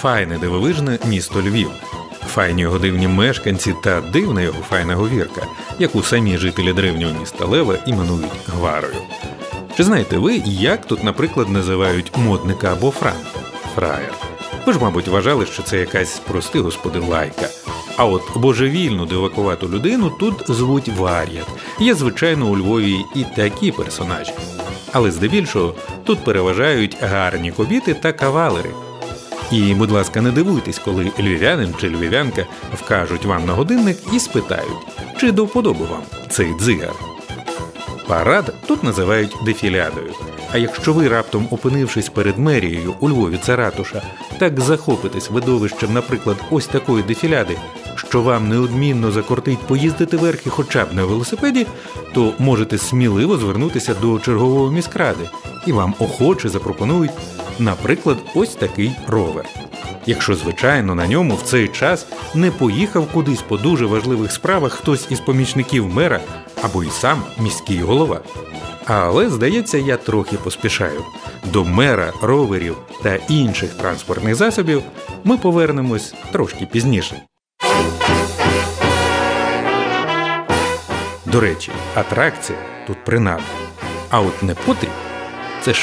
Файне дивовижне місто Львів, файні його дивні мешканці та дивна його файна говірка, яку самі жителі древнього міста Лева іменують Гварою. Чи знаєте ви, як тут, наприклад, називають модника або франка? Фраєр. Ви ж, мабуть, вважали, що це якась прости господи лайка. А от божевільну дивакувату людину тут звуть Вар'ят. Є, звичайно, у Львові і такі персонажі. Але здебільшого тут переважають гарні кобіти та кавалери. І, будь ласка, не дивуйтесь, коли львів'янин чи львів'янка вкажуть вам на годинник і спитають, чи до вам цей дзигар. Парад тут називають дефілядою. А якщо ви раптом опинившись перед мерією у Львові це ратуша, так захопитесь видовищем, наприклад, ось такої дефіляди, що вам неодмінно закортить поїздити верхи хоча б на велосипеді, то можете сміливо звернутися до чергового міськради, і вам охоче запропонують Наприклад, ось такий ровер. Якщо, звичайно, на ньому в цей час не поїхав кудись по дуже важливих справах хтось із помічників мера або й сам міський голова. Але, здається, я трохи поспішаю. До мера, роверів та інших транспортних засобів ми повернемось трошки пізніше. До речі, атракція тут принадна. А от не потріб це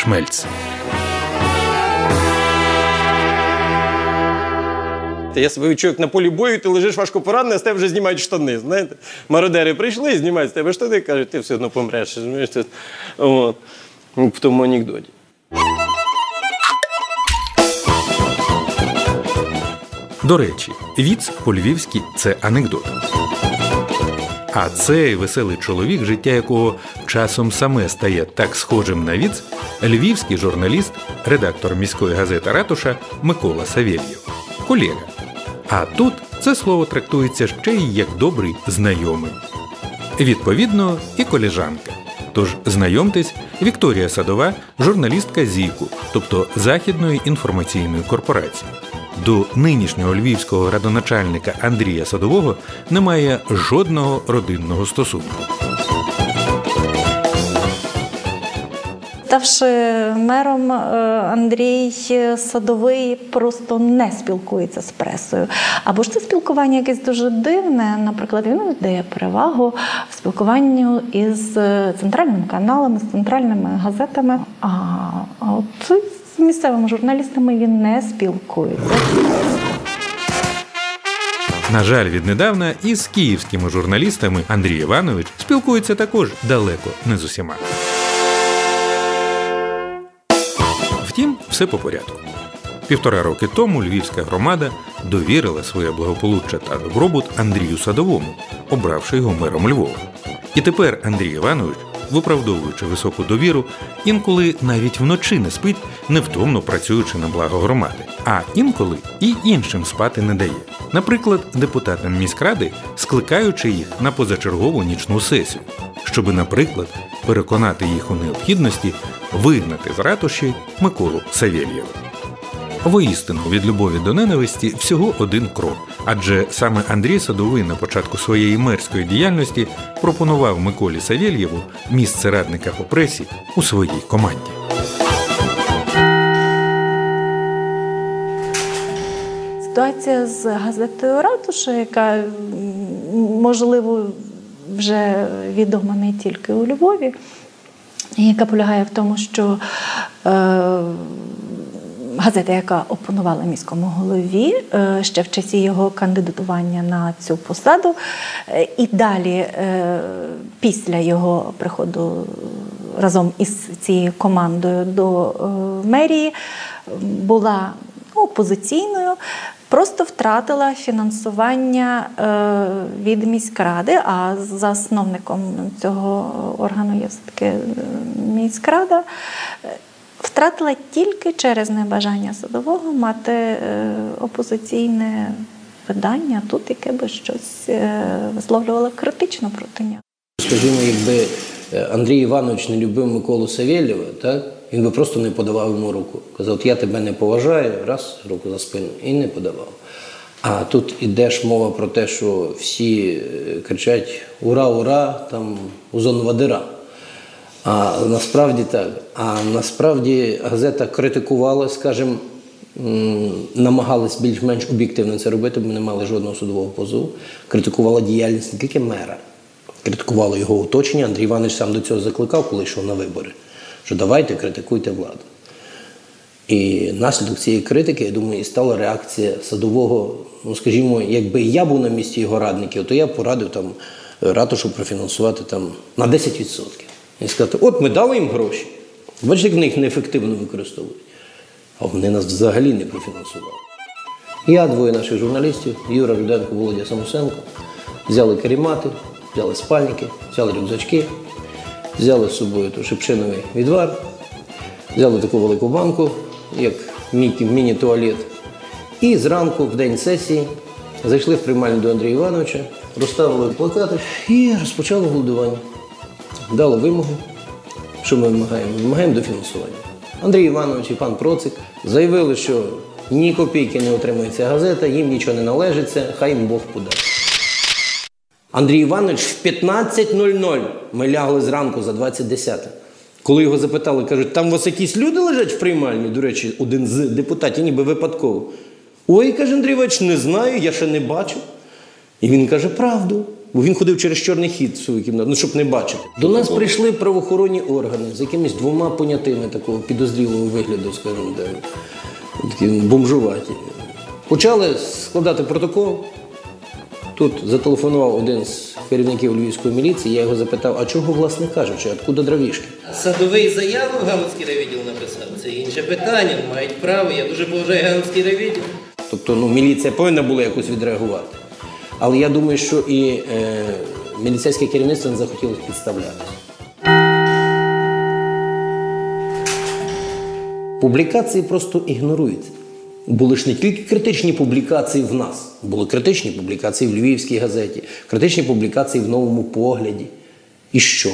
шмельц. Я відчую, як на полі бою, ти лежиш важко поранений, а з тебе вже знімають штани. Знаєте? Мародери прийшли, знімають з тебе штани, кажуть, ти все одно помреш. От. В тому анекдоті. До речі, віц по-львівськи це анекдот. А цей веселий чоловік, життя якого часом саме стає так схожим на віц, львівський журналіст, редактор міської газети Ратуша Микола Савєльєв, колега. А тут це слово трактується ще й як добрий знайомий. Відповідно, і коліжанка. Тож знайомтесь, Вікторія Садова, журналістка ЗІКу, тобто Західної інформаційної корпорації. До нинішнього львівського градоначальника Андрія Садового немає жодного родинного стосунку. Ставши мером, е, Андрій Садовий просто не спілкується з пресою. Або ж це спілкування якесь дуже дивне. Наприклад, він віддає перевагу в спілкуванню із центральними каналами, з центральними газетами. А от з місцевими журналістами він не спілкується. На жаль, віднедавна із київськими журналістами Андрій Іванович спілкується також далеко не з усіма. Все по порядку. Півтора роки тому львівська громада довірила своє благополуччя та добробут Андрію Садовому, обравши його мером Львова. І тепер Андрій Іванович, виправдовуючи високу довіру, інколи навіть вночі не спить, невтомно працюючи на благо громади, а інколи і іншим спати не дає. Наприклад, депутатам міськради, скликаючи їх на позачергову нічну сесію, щоби, наприклад, переконати їх у необхідності вигнати з ратуші Миколу Савєлєва. Воістину від любові до ненависті всього один крок, адже саме Андрій Садовий на початку своєї мерської діяльності пропонував Миколі Савєлєву місце радника по пресі у своїй команді. Ситуація з газетою Ратуша, яка можливо вже відома не тільки у Львові, яка полягає в тому, що е, газета, яка опонувала міському голові е, ще в часі його кандидатування на цю посаду, е, і далі, після його приходу разом із цією командою до мерії, була опозиційною, просто втратила фінансування е, від міськради, а засновником цього органу є все-таки е, міськрада. Втратила тільки через небажання садового мати е, опозиційне видання тут, яке би щось висловлювало критично проти нього. Скажімо, якби Андрій Іванович не любив Миколу Савєлєва, так, він би просто не подавав йому руку. Казав, от я тебе не поважаю, раз, руку за спину, і не подавав. А тут ідеш мова про те, що всі е, кричать Ура, ура! там Узон Вадира. А насправді так. А насправді газета критикувала, скажімо, намагалась більш-менш об'єктивно це робити, бо не мали жодного судового позову. Критикувала діяльність не тільки мера, критикувало його оточення. Андрій Іванович сам до цього закликав, коли йшов на вибори, що давайте критикуйте владу. І наслідок цієї критики, я думаю, і стала реакція садового. Ну, скажімо, якби я був на місці його радників, то я порадив там ратушу профінансувати там на 10%. І сказати, от ми дали їм гроші. Бачите, як вони їх неефективно використовують. А вони нас взагалі не профінансували. Я, двоє наших журналістів, Юра Руденко, Володя Самусенко, взяли карімати, взяли спальники, взяли рюкзачки, взяли з собою ту шипшиновий відвар, взяли таку велику банку, як міні-туалет. І зранку, в день сесії, зайшли в приймальню до Андрія Івановича, розставили плакати і розпочали голодування. Дали вимогу. Що ми вимагаємо? Вимагаємо дофінансування. Андрій Іванович і пан Процик заявили, що ні копійки не отримує ця газета, їм нічого не належиться, хай їм Бог подасть. Андрій Іванович в 15.00 ми лягли зранку за 20.10. Коли його запитали, кажуть, там у вас якісь люди лежать в приймальні, до речі, один з депутатів, ніби випадково. Ой, каже Андрій Іванович, не знаю, я ще не бачив. І він каже правду. Бо він ходив через чорний хід в свою кімнату, ну щоб не бачити. До нас прийшли правоохоронні органи з якимись двома понятими такого підозрілого вигляду, скажімо, де такі бомжуваті. Почали складати протокол. Тут зателефонував один з керівників львівської міліції. Я його запитав, а чого, власне кажучи, откуда дровішки? Садовий заяву Галицький райвідділ написав. Це інше питання, мають право. Я дуже поважаю Галицький райвідділ. Тобто ну, міліція повинна була якось відреагувати. Але я думаю, що і е, міліцейське керівництво не захотіло підставлятися. Публікації просто ігноруються. Були ж не тільки критичні публікації в нас, були критичні публікації в Львівській газеті, критичні публікації в новому погляді. І що?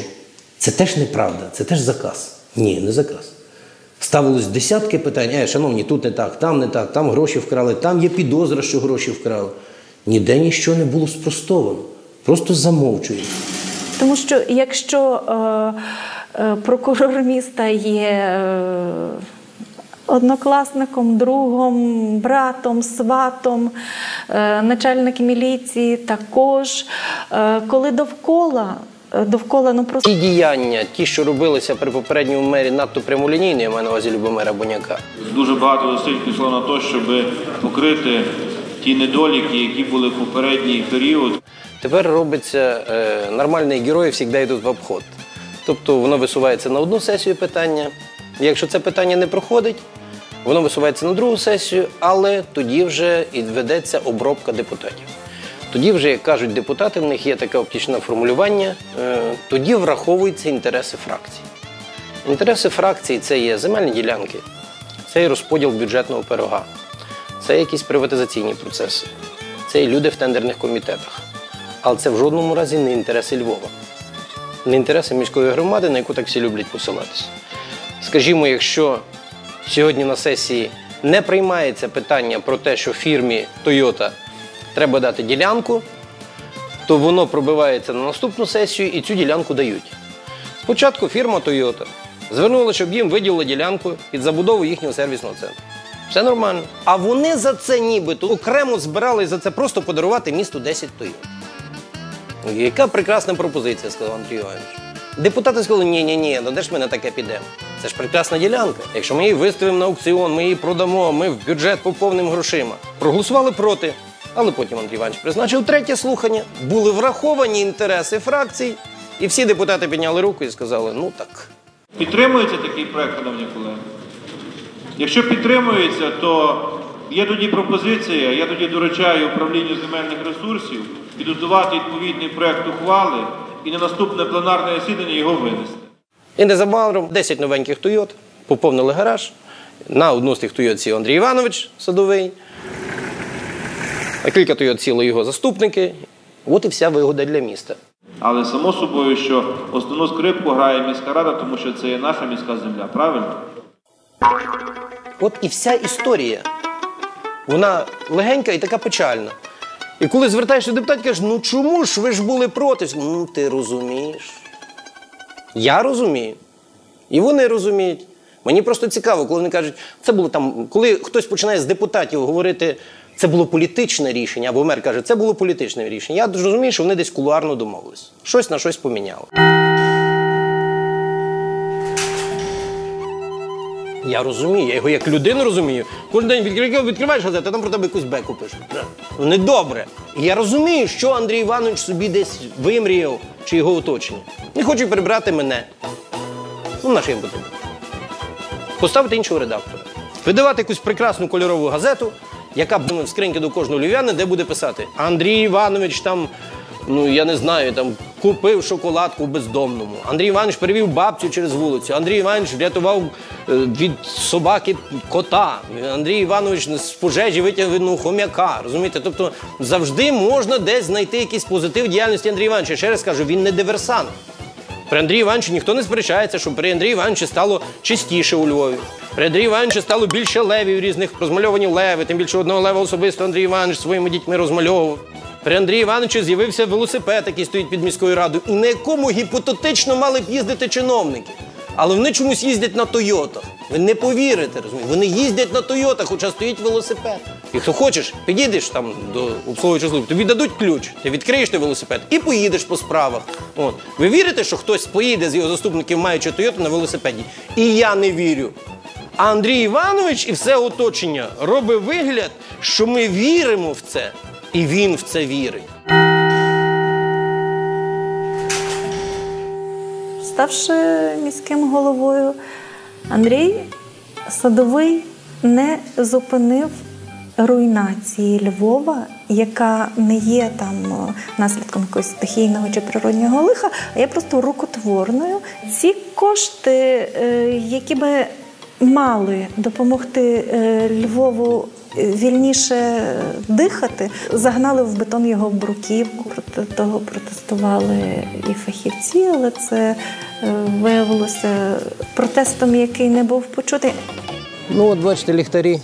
Це теж неправда, це теж заказ. Ні, не заказ. Ставилось десятки питань, е, шановні, тут не так, там не так, там гроші вкрали, там є підозра, що гроші вкрали. Ніде нічого не було спростовано. Просто замовчують. Тому що якщо е, е, прокурор міста є е, однокласником, другом, братом, сватом, е, начальник міліції також, е, коли довкола, е, довкола ну просто Ті діяння, ті, що робилися при попередньому мері, надто прямолінійні, я маю на увазі Любомира Боняка. Дуже багато зусиль пішло на те, щоб покрити ті недоліки, які були в попередній період. Тепер робиться е, нормальні герої завжди йдуть в обход. Тобто воно висувається на одну сесію питання. Якщо це питання не проходить, воно висувається на другу сесію, але тоді вже і ведеться обробка депутатів. Тоді вже, як кажуть депутати, в них є таке оптичне формулювання, е, тоді враховуються інтереси фракцій. Інтереси фракцій це є земельні ділянки, це є розподіл бюджетного пирога, це якісь приватизаційні процеси, це і люди в тендерних комітетах. Але це в жодному разі не інтереси Львова, не інтереси міської громади, на яку так всі люблять посилатися. Скажімо, якщо сьогодні на сесії не приймається питання про те, що фірмі Toyota треба дати ділянку, то воно пробивається на наступну сесію і цю ділянку дають. Спочатку фірма Toyota звернула, щоб їм виділили ділянку під забудову їхнього сервісного центру. Все нормально. А вони за це нібито окремо збирались за це просто подарувати місту 10 Toyota. Яка прекрасна пропозиція, сказав Андрій Іванович. Депутати сказали, ні, ні, ні, ну де ж ми на таке підемо? Це ж прекрасна ділянка. Якщо ми її виставимо на аукціон, ми її продамо, ми в бюджет поповнимо грошима. Проголосували проти. Але потім Андрій Іванович призначив третє слухання, були враховані інтереси фракцій, і всі депутати підняли руку і сказали: ну так. Підтримується такий проект, шановні колеги? Якщо підтримується, то Є тоді пропозиція, я тоді доручаю управлінню земельних ресурсів підготувати відповідний проект ухвали і на наступне пленарне засідання його винести. І незабаром 10 новеньких Тойот, поповнили гараж. На одну з тих Тойот сів Андрій Іванович Садовий. На кілька Тойот сіли його заступники. От і вся вигода для міста. Але само собою, що основну скрипку грає міська рада, тому що це є наша міська земля, правильно? От і вся історія. Вона легенька і така печальна. І коли звертаєшся до депутатів, кажеш, ну чому ж ви ж були проти? Ну, ти розумієш. Я розумію. І вони розуміють. Мені просто цікаво, коли вони кажуть, це було там, коли хтось починає з депутатів говорити, це було політичне рішення, або мер каже, це було політичне рішення. Я розумію, що вони десь кулуарно домовились. Щось на щось поміняли. Я розумію, я його як людину розумію. Кожен день відкриваєш, відкриваєш газету, а там про тебе якусь беку пишуть. Недобре. І я розумію, що Андрій Іванович собі десь вимріяв чи його оточення. Не хочуть прибрати мене. Ну, наш їм потрібно. Поставити іншого редактора. Видавати якусь прекрасну кольорову газету, яка б в скриньки до кожного львів'яна, де буде писати Андрій Іванович там, ну я не знаю, там купив шоколадку бездомному. Андрій Іванович перевів бабцю через вулицю. Андрій Іванович врятував е, від собаки кота. Андрій Іванович з пожежі витягнув ну, хом'яка. Розумієте? Тобто завжди можна десь знайти якийсь позитив діяльності Андрія Івановича. Ще раз кажу, він не диверсант. При Андрії Івановичу ніхто не сперечається, що при Андрії Івановичу стало чистіше у Львові. При Андрії Івановичу стало більше левів різних, розмальовані леви, тим більше одного лева особисто Андрій Іванович своїми дітьми розмальовував. При Андрії Івановичу з'явився велосипед, який стоїть під міською радою, і на якому гіпотетично мали б їздити чиновники. Але вони чомусь їздять на Тойотах. Ви не повірите, розумієте? Вони їздять на Тойотах, хоча стоїть велосипед. І хто хочеш, підійдеш там до обслуговуючої служби, тобі дадуть ключ, ти відкриєш той велосипед і поїдеш по справах. От. Ви вірите, що хтось поїде з його заступників, маючи Тойоту на велосипеді? І я не вірю. А Андрій Іванович і все оточення робить вигляд, що ми віримо в це, і він в це вірить. Ставши міським головою, Андрій Садовий не зупинив руйнації Львова, яка не є там е, наслідком якогось стихійного чи природнього лиха, а є просто рукотворною. Ці кошти, е, які би мали допомогти е, Львову вільніше дихати, загнали в бетон його бруківку. Проти того протестували і фахівці, але це е, виявилося протестом, який не був почутий. Ну, от бачите, ліхтарі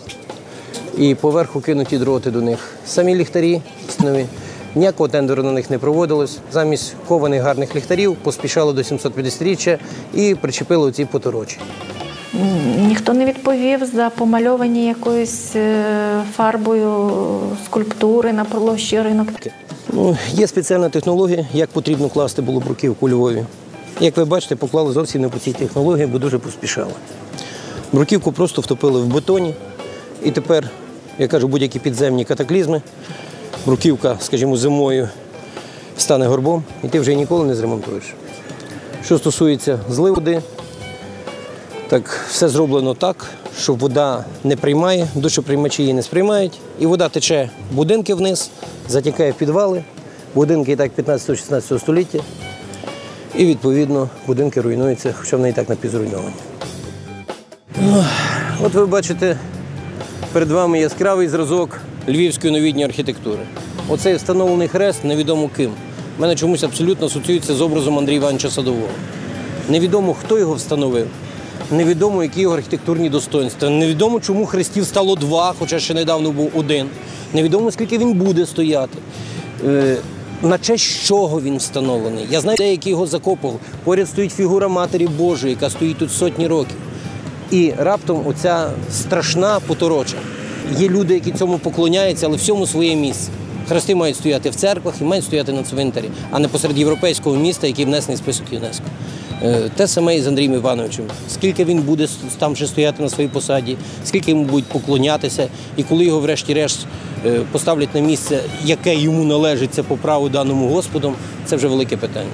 і поверху кинуті дроти до них. Самі ліхтарі стінові. Ніякого тендеру на них не проводилось. Замість кованих гарних ліхтарів поспішали до 750-річчя і причепили оці поторочі. Ніхто не відповів за помальовані якоюсь е, фарбою скульптури на площі ринок. Ну, є спеціальна технологія, як потрібно класти було бруківку у Львові. Як ви бачите, поклали зовсім не по цій технології, бо дуже поспішали. Бруківку просто втопили в бетоні. І тепер, я кажу, будь-які підземні катаклізми, бруківка, скажімо, зимою стане горбом, і ти вже ніколи не зремонтуєш. Що стосується злив води, так все зроблено так, що вода не приймає, дощоприймачі її не сприймають, і вода тече будинки вниз, затікає в підвали, будинки і так 15-16 століття, і відповідно будинки руйнуються, хоча вони і так напівзруйновані. От ви бачите перед вами яскравий зразок львівської новітньої архітектури. Оцей встановлений хрест невідомо ким. У мене чомусь абсолютно асоціюється з образом Андрія Івановича Садового. Невідомо, хто його встановив, невідомо, які його архітектурні достоинства, невідомо, чому хрестів стало два, хоча ще недавно був один. Невідомо, скільки він буде стояти. Е, на честь чого він встановлений. Я знаю, де який його закопував. Поряд стоїть фігура Матері Божої, яка стоїть тут сотні років. І раптом оця страшна потороча. Є люди, які цьому поклоняються, але всьому своє місце. Хрести мають стояти в церквах і мають стояти на цвинтарі, а не посеред європейського міста, який внесений список ЮНЕСКО. Е, Те саме і з Андрієм Івановичем. Скільки він буде там ще стояти на своїй посаді, скільки йому будуть поклонятися, і коли його, врешті-решт, е, поставлять на місце, яке йому належиться по праву даному Господом, це вже велике питання.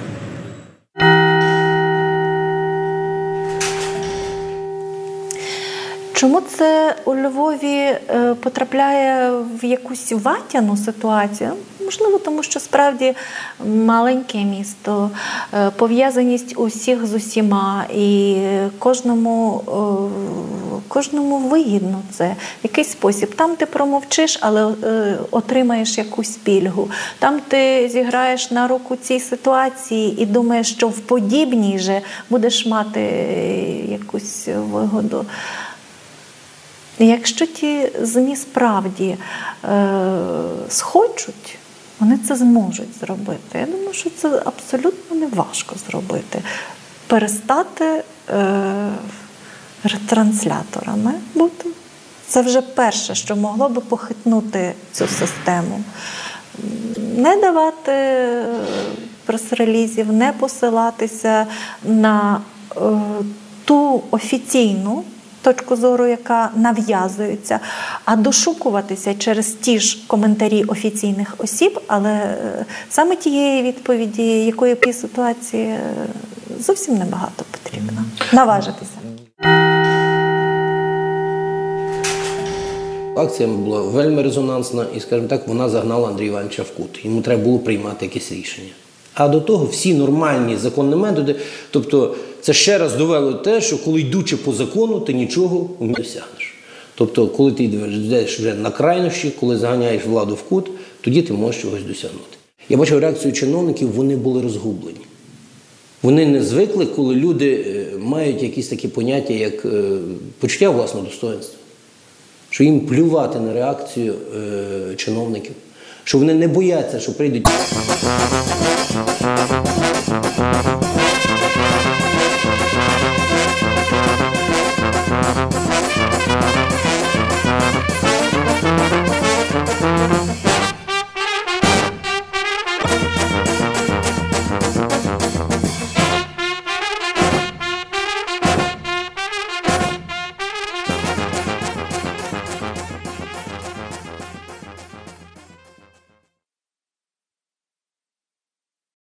Чому це у Львові е, потрапляє в якусь ватяну ситуацію? Можливо, тому що справді маленьке місто, е, пов'язаність усіх з усіма, і кожному, кожному вигідно це в якийсь спосіб. Там ти промовчиш, але е, отримаєш якусь пільгу. Там ти зіграєш на руку цій ситуації і думаєш, що в подібній же будеш мати якусь вигоду. Якщо ті ЗМІ справді е, схочуть, вони це зможуть зробити. Я думаю, що це абсолютно не важко зробити. Перестати е, ретрансляторами бути. Це вже перше, що могло би похитнути цю систему. Не давати е, прес-релізів, не посилатися на е, ту офіційну точку зору, яка нав'язується, а дошукуватися через ті ж коментарі офіційних осіб, але е, саме тієї відповіді, якої в ситуації е, зовсім небагато потрібно. Наважитися. Акція була вельми резонансна і, скажімо так, вона загнала Андрія Івановича в кут. Йому треба було приймати якесь рішення. А до того всі нормальні законні методи. Тобто, це ще раз довело те, що коли йдучи по закону, ти нічого не досягнеш. Тобто, коли ти йдеш вже на крайнощі, коли заганяєш владу в кут, тоді ти можеш чогось досягнути. Я бачив реакцію чиновників, вони були розгублені. Вони не звикли, коли люди е, мають якісь такі поняття, як е, почуття власного достоинства, що їм плювати на реакцію е, чиновників, що вони не бояться, що прийдуть.